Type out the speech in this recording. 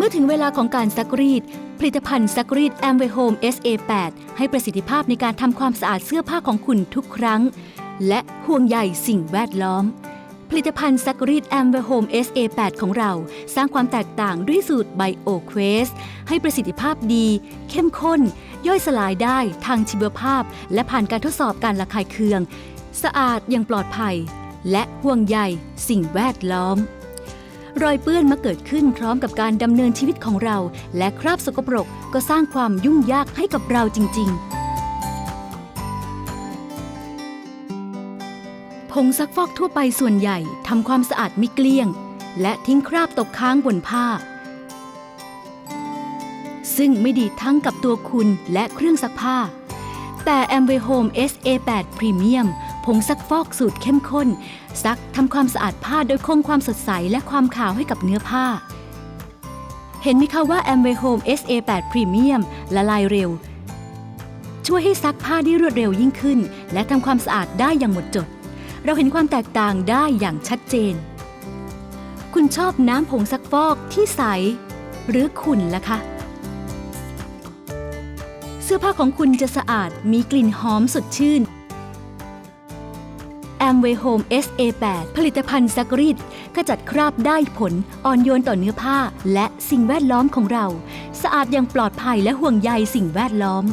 เมื่อถึงเวลาของการซักรีด ผลิตภัณฑ์ซักรีด a m w a y Home SA8 ให้ประสิทธิภาพในการทำความสะอาดเสื้อผ้าของคุณทุกครั้ง และห่วงใยสิ่งแวดล้อม ผลิตภัณฑ์ซักรีด a m w a y Home SA8 ของเรา สร้างความแตกต่างด้วยสูตรไบโอเควสให้ประสิทธิภาพดี เข้มข้น ย่อยสลายได้ทางชีวภาพ และผ่านการทดสอบการระคายเคือง สะอาดอย่างปลอดภัย และห่วงใยสิ่งแวดล้อม รอยเปื้อนมาเกิดขึ้นพร้อมกับการดำเนินชีวิตของเรา และคราบสกปรกก็สร้างความยุ่งยากให้กับเราจริง ๆ ผงซักฟอกทั่วไปส่วนใหญ่ทำความสะอาดไม่เกลี้ยง และทิ้งคราบตกค้างบนผ้า ซึ่งไม่ดีทั้งกับตัวคุณและเครื่องซักผ้า แต่ a m w a y Home SA8 Premium งซักฟอกสูตรเข้มข้น ซักทำความสะอาดผ้าโดยคงความสดใสและความขาวให้กับเนื้อผ้า เห็นไหมคะว่า a m w a y Home SA8 Premium ละลายเร็ว ช่วยให้ซักผ้าได้รวดเร็วยิ่งขึ้น และทำความสะอาดได้อย่างหมดจด เราเห็นความแตกต่างได้อย่างชัดเจน คุณชอบน้ำผงซักฟอกที่ใส หรือขุ่นล่ะคะเสื้อผ้าของคุณจะสะอาดมีกลิ่นหอมสดชื่น a m w a y Home SA8 ผลิตภัณฑ์ซักรีดขจัดคราบได้ผล อ่อนโยนต่อเนื้อผ้า และสิ่งแวดล้อมของเรา สะอาดอย่างปลอดภัยและห่วงใยสิ่งแวดล้อม